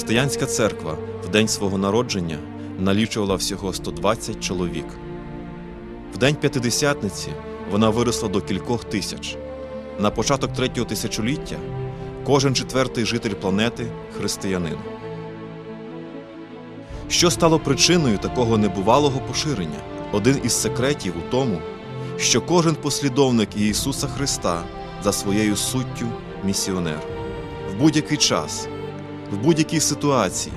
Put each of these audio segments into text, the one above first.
Християнська церква в день свого народження налічувала всього 120 чоловік. В день П'ятидесятниці вона виросла до кількох тисяч. На початок третього тисячоліття кожен четвертий житель планети християнин. Що стало причиною такого небувалого поширення? Один із секретів у тому, що кожен послідовник Ісуса Христа за своєю суттю місіонер. В будь-який час, в будь-якій ситуації,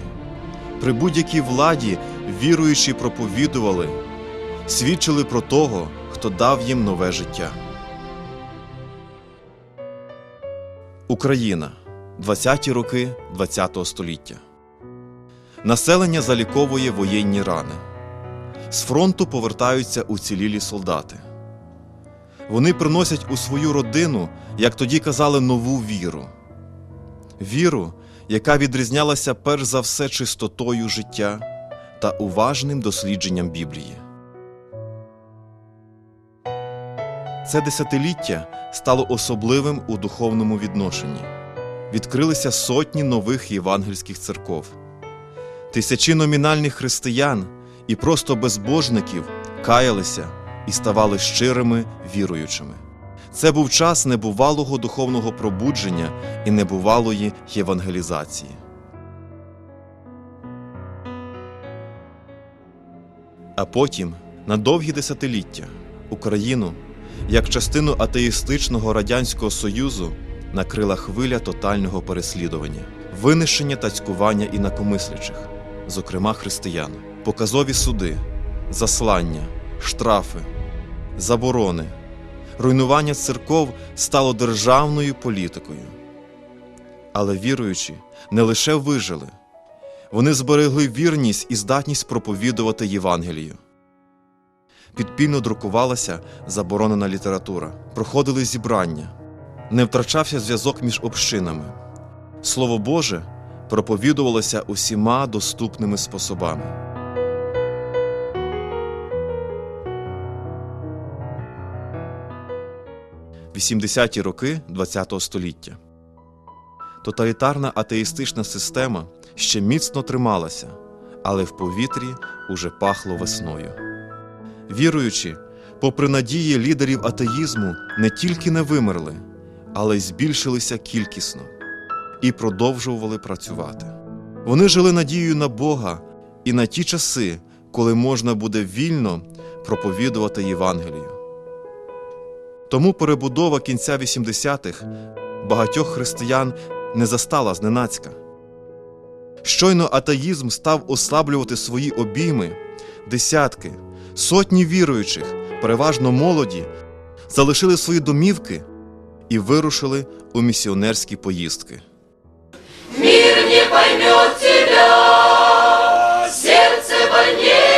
при будь-якій владі віруючі проповідували, свідчили про того, хто дав їм нове життя. Україна 20-ті роки ХХ століття. Населення заліковує воєнні рани. З фронту повертаються уцілілі солдати. Вони приносять у свою родину, як тоді казали, нову віру. Віру, яка відрізнялася перш за все чистотою життя та уважним дослідженням Біблії. Це десятиліття стало особливим у духовному відношенні. Відкрилися сотні нових євангельських церков. Тисячі номінальних християн і просто безбожників каялися і ставали щирими віруючими. Це був час небувалого духовного пробудження і небувалої євангелізації. А потім, на довгі десятиліття, Україну, як частину атеїстичного Радянського Союзу, накрила хвиля тотального переслідування, винищення та цькування інакомислячих, зокрема християн, показові суди, заслання, штрафи, заборони, руйнування церков стало державною політикою. Але віруючі не лише вижили, вони зберегли вірність і здатність проповідувати Євангелію. Підпільно друкувалася заборонена література, проходили зібрання, не втрачався зв'язок між общинами. Слово Боже проповідувалося усіма доступними способами. – 80-ті роки ХХ століття. Тоталітарна атеїстична система ще міцно трималася, але в повітрі уже пахло весною. Віруючи, попри надії лідерів атеїзму, не тільки не вимерли, але й збільшилися кількісно і продовжували працювати. Вони жили надією на Бога і на ті часи, коли можна буде вільно проповідувати Євангелію. Тому перебудова кінця 80-х багатьох християн не застала зненацька. Щойно атеїзм став ослаблювати свої обійми, десятки, сотні віруючих, переважно молоді, залишили свої домівки і вирушили у місіонерські поїздки. Мир не поймет тебя, сердце больнее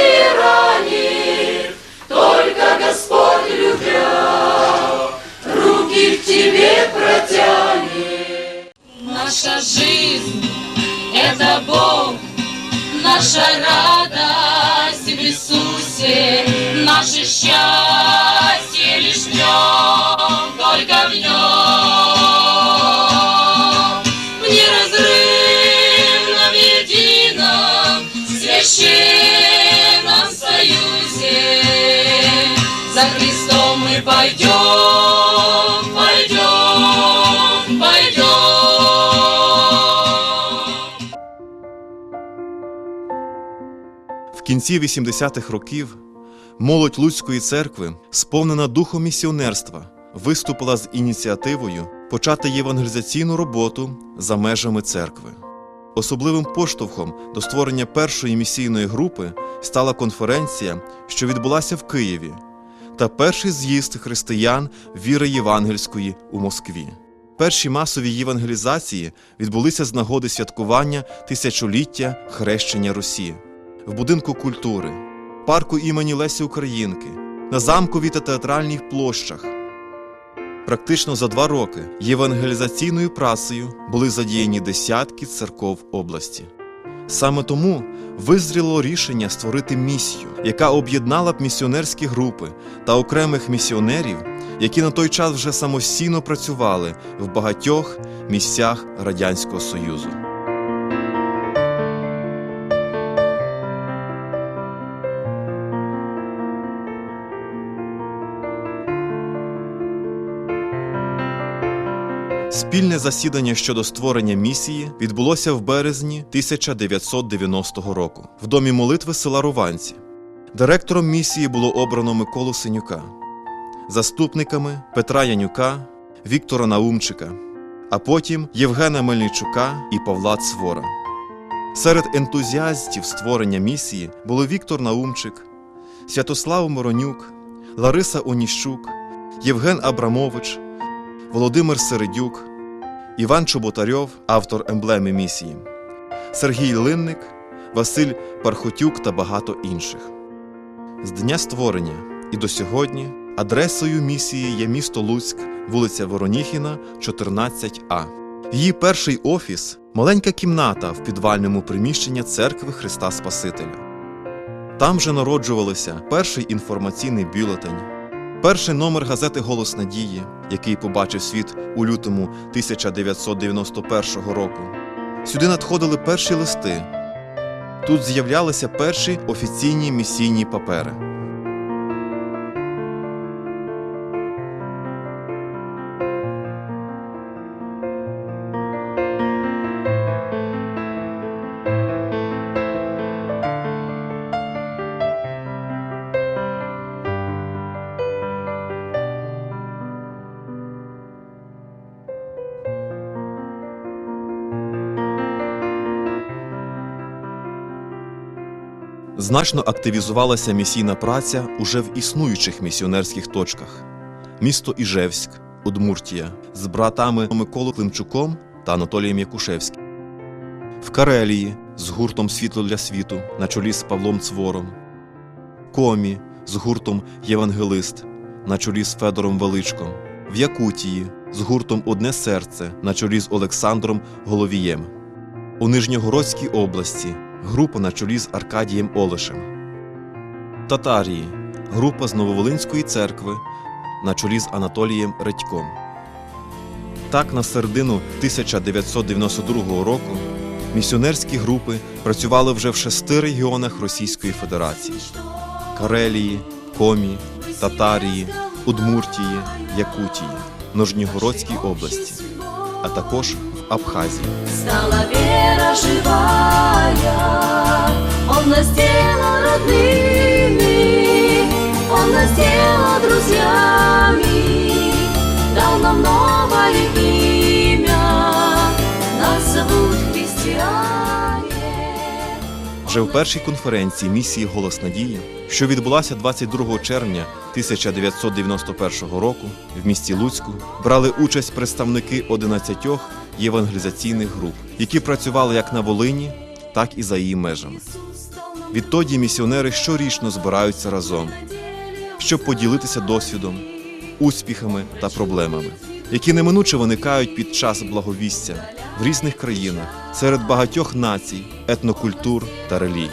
тебе протянет. Наша жизнь — это Бог, наша радость в Иисусе, наше счастье лишь в нем, только в нем. В неразрывном едином священном союзе за Христом мы пойдем, кінці 80-х років молодь Луцької церкви, сповнена духом місіонерства, виступила з ініціативою почати євангелізаційну роботу за межами церкви. Особливим поштовхом до створення першої місійної групи стала конференція, що відбулася в Києві, та перший з'їзд християн віри євангельської у Москві. Перші масові євангелізації відбулися з нагоди святкування тисячоліття хрещення Русі в будинку культури, парку імені Лесі Українки, на замковій та театральних площах. Практично за два роки євангелізаційною працею були задіяні десятки церков області. Саме тому визріло рішення створити місію, яка об'єднала б місіонерські групи та окремих місіонерів, які на той час вже самостійно працювали в багатьох місцях Радянського Союзу. Спільне засідання щодо створення місії відбулося в березні 1990 року в домі молитви села Руванці. Директором місії було обрано Миколу Синюка, заступниками Петра Янюка, Віктора Наумчика, а потім Євгена Мельничука і Павла Цвора. Серед ентузіастів створення місії були Віктор Наумчик, Святослав Моронюк, Лариса Оніщук, Євген Абрамович, Володимир Середюк, Іван Чоботарьов, автор емблеми місії, Сергій Линник, Василь Пархотюк та багато інших. З дня створення і до сьогодні адресою місії є місто Луцьк, вулиця Вороніхіна, 14А. Її перший офіс маленька кімната в підвальному приміщенні церкви Христа Спасителя. Там же народжувалися перший інформаційний бюлетень, перший номер газети Голос Надії, який побачив світ у лютому 1991 року. Сюди надходили перші листи. Тут з'являлися перші офіційні місійні папери. Значно активізувалася місійна праця уже в існуючих місіонерських точках: місто Іжевськ, Удмуртія, з братами Миколою Климчуком та Анатолієм Якушевським, в Карелії з гуртом Світло для світу на чолі з Павлом Цвором, Комі з гуртом Євангелист на чолі з Федором Величком, в Якутії з гуртом Одне серце на чолі з Олександром Головієм, у Нижньогородській області група на чолі з Аркадієм Олешем. Татарії група з Нововолинської церкви на чолі з Анатолієм Редьком. Так, на середину 1992 року місіонерські групи працювали вже в шести регіонах Російської Федерації: Карелії, Комі, Татарії, Удмуртії, Якутії, Нижньогородській області, а також в Абхазії. Стала вера живая, Он нас сделал родными, Он нас сделал друзьями, Дал нам новое имя, Нас зовут христиане. Вже в першій конференції місії Голос Надії, що відбулася 22 червня 1991 року в місті Луцьку, брали участь представники 11 євангелізаційних груп, які працювали як на Волині, так і за її межами. Відтоді місіонери щорічно збираються разом, щоб поділитися досвідом, успіхами та проблемами, які неминуче виникають під час благовістя в різних країнах серед багатьох націй, етнокультур та релігій.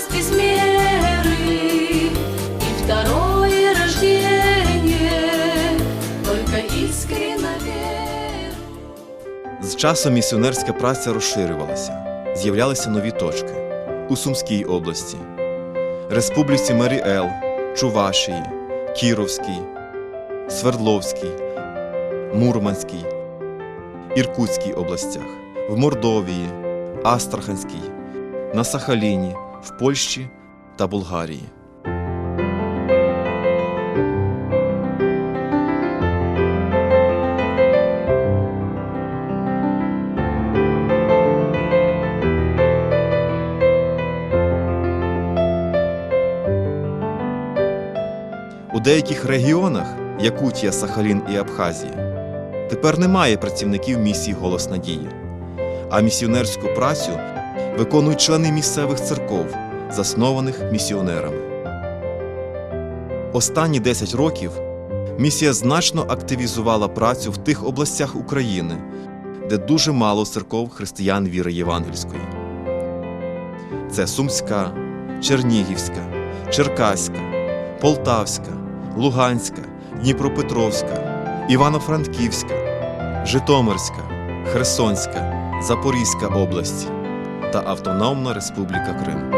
Радость без меры, и второе рождение, только. З часом місіонерська праця розширювалася, з'являлися нові точки. У Сумській області, Республіці Маріел, Чувашії, Кіровській, Свердловській, Мурманській, Іркутській областях, в Мордовії, Астраханській, на Сахаліні, в Польщі та Болгарії. У деяких регіонах Якутія, Сахалін і Абхазія тепер немає працівників місії Голос Надії, а місіонерську працю виконують члени місцевих церков, заснованих місіонерами. Останні 10 років місія значно активізувала працю в тих областях України, де дуже мало церков християн віри євангельської. Це Сумська, Чернігівська, Черкаська, Полтавська, Луганська, Дніпропетровська, Івано-Франківська, Житомирська, Херсонська, Запорізька області та Автономна Республіка Крим.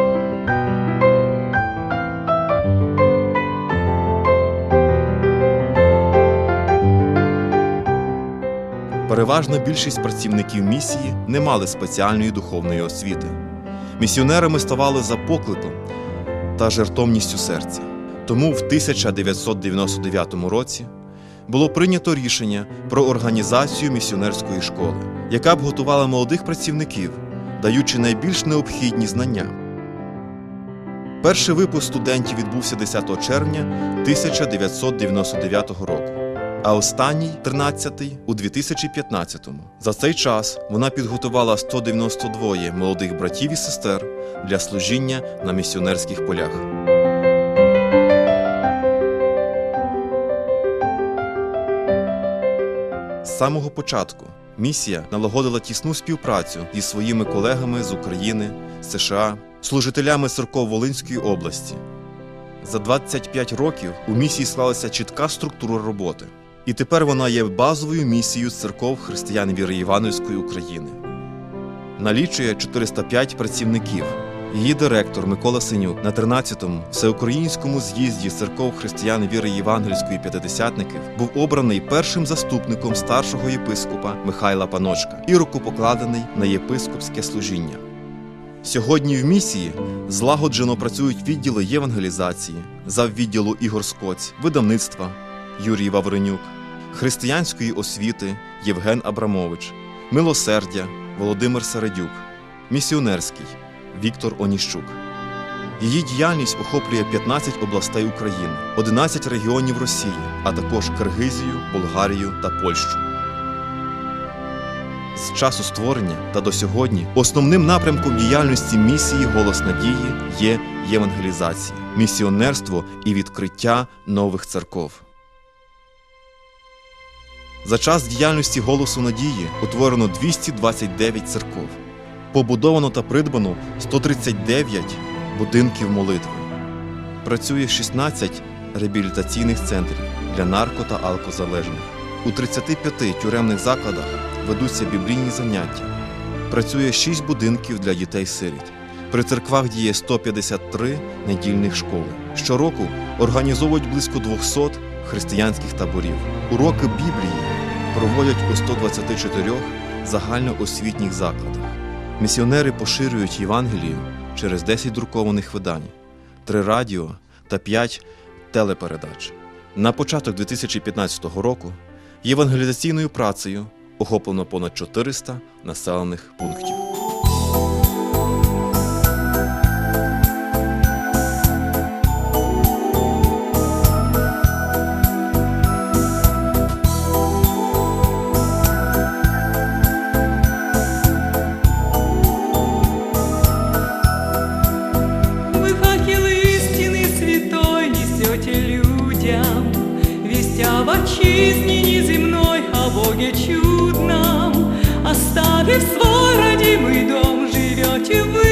Переважна більшість працівників місії не мали спеціальної духовної освіти. Місіонерами ставали за покликом та жертовністю серця. Тому в 1999 році було прийнято рішення про організацію місіонерської школи, яка б готувала молодих працівників, даючи найбільш необхідні знання. Перший випуск студентів відбувся 10 червня 1999 року, а останній 13-й у 2015-му. За цей час вона підготувала 192 молодих братів і сестер для служіння на місіонерських полях. З самого початку місія налагодила тісну співпрацю зі своїми колегами з України, США, служителями церков Волинської області. За 25 років у місії склалася чітка структура роботи, і тепер вона є базовою місією церков християн віри Івановської України. Налічує 405 працівників. Її директор Микола Синюк на 13-му всеукраїнському з'їзді церков християн віри Євангельської п'ятидесятників був обраний першим заступником старшого єпископа Михайла Паночка і рукопокладений на єпископське служіння. Сьогодні в місії злагоджено працюють відділи євангелізації, заввідділу Ігор Скоць, видавництва Юрій Вавренюк, християнської освіти Євген Абрамович, милосердя Володимир Середюк, місіонерський Віктор Оніщук. Її діяльність охоплює 15 областей України, 11 регіонів Росії, а також Киргизію, Болгарію та Польщу. З часу створення та до сьогодні основним напрямком діяльності місії Голос Надії є євангелізація, місіонерство і відкриття нових церков. За час діяльності Голосу Надії утворено 229 церков, побудовано та придбано 139 будинків молитви. Працює 16 реабілітаційних центрів для нарко та алкозалежних. У 35 тюремних закладах ведуться біблійні заняття. Працює 6 будинків для дітей-сиріт. При церквах діє 153 недільних школи. Щороку організовують близько 200 християнських таборів. Уроки Біблії проводять у 124 загальноосвітніх закладах. Місіонери поширюють Євангелію через 10 друкованих видань, 3 радіо та 5 телепередач. На початок 2015 року євангелізаційною працею охоплено понад 400 населених пунктів. Людям, Весть об отчизне неземной, о Боге чудном. Оставив свой родимый дом, живете вы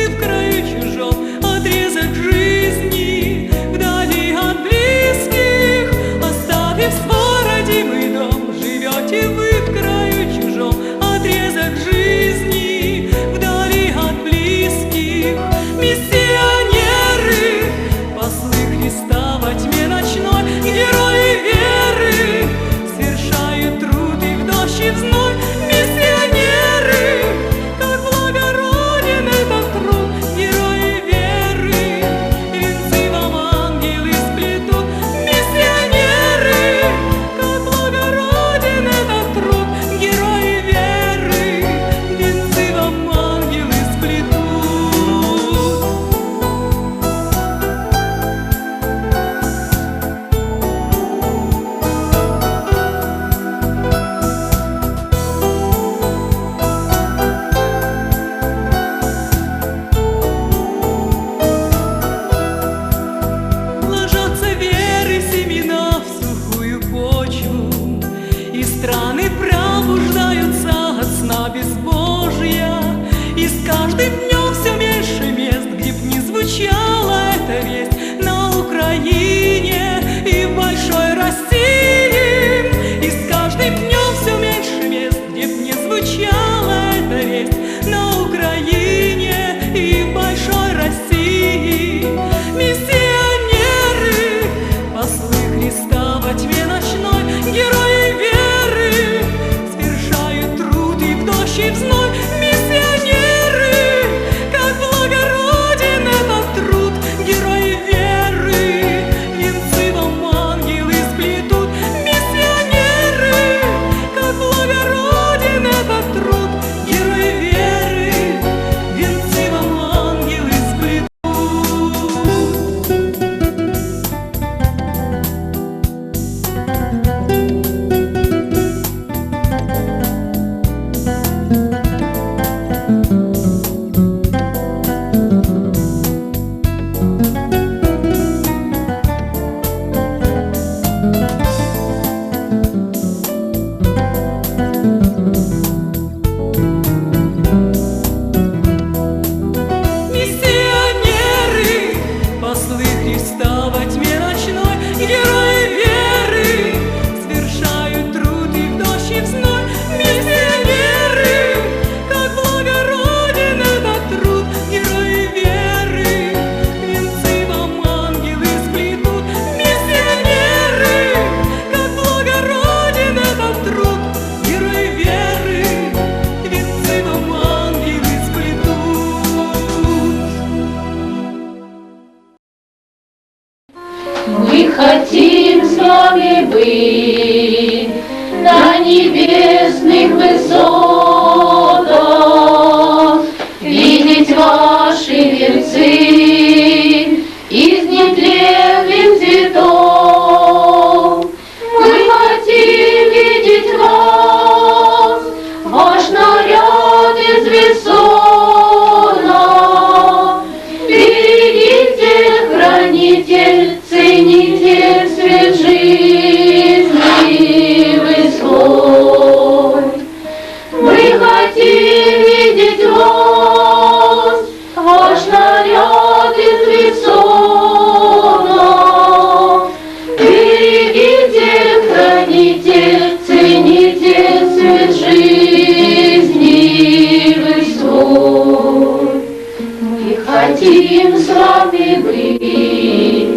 хотим с вами быть,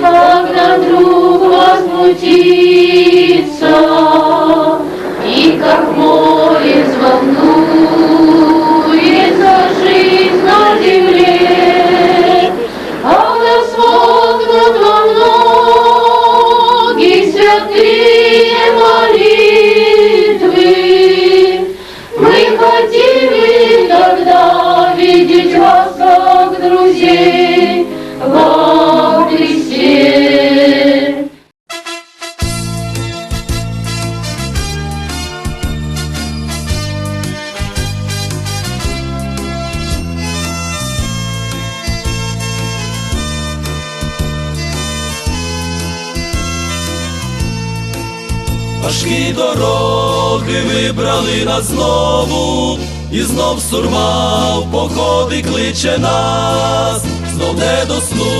когда вдруг возмутится, Важкі дороги вибрали нас знову, і знов сурма в походи кличе нас, знов не до сну,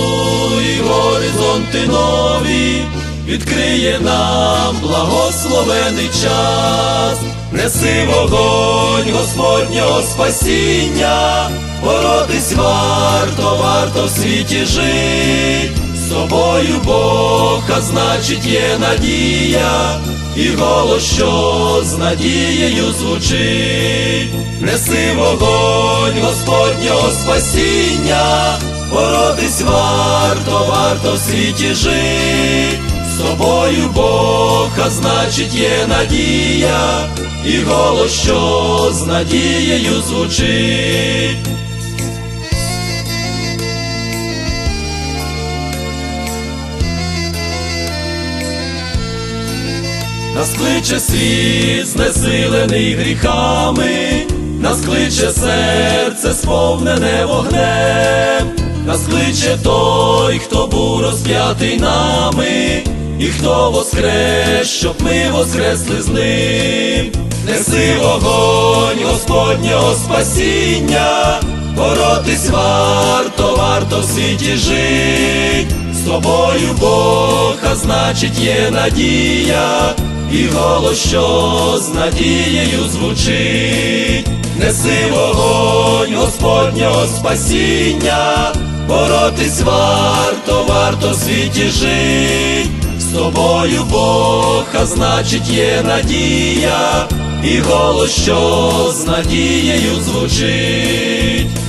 і горизонти нові, відкриє нам благословений час, неси вогонь Господнього спасіння, боротись варто, варто в світі жить. З тобою Бог, а значить є надія, і голос, що з надією звучить, неси вогонь Господнього спасіння, боротись варто, варто в світі жить, з тобою Бог, а значить є надія, і голос, що з надією звучить. Нас кличе світ, знесилений гріхами, нас кличе серце, сповнене вогнем, нас кличе той, хто був розп'ятий нами, і хто воскрес, щоб ми воскресли з ним. Неси вогонь Господнього спасіння, боротись варто, варто в світі жить. З тобою Бог, а значить є надія, і голос, що з надією звучить, неси вогонь Господнього спасіння, боротись варто, варто в світі жить, з тобою Бог, а значить є надія, і голос, що з надією звучить.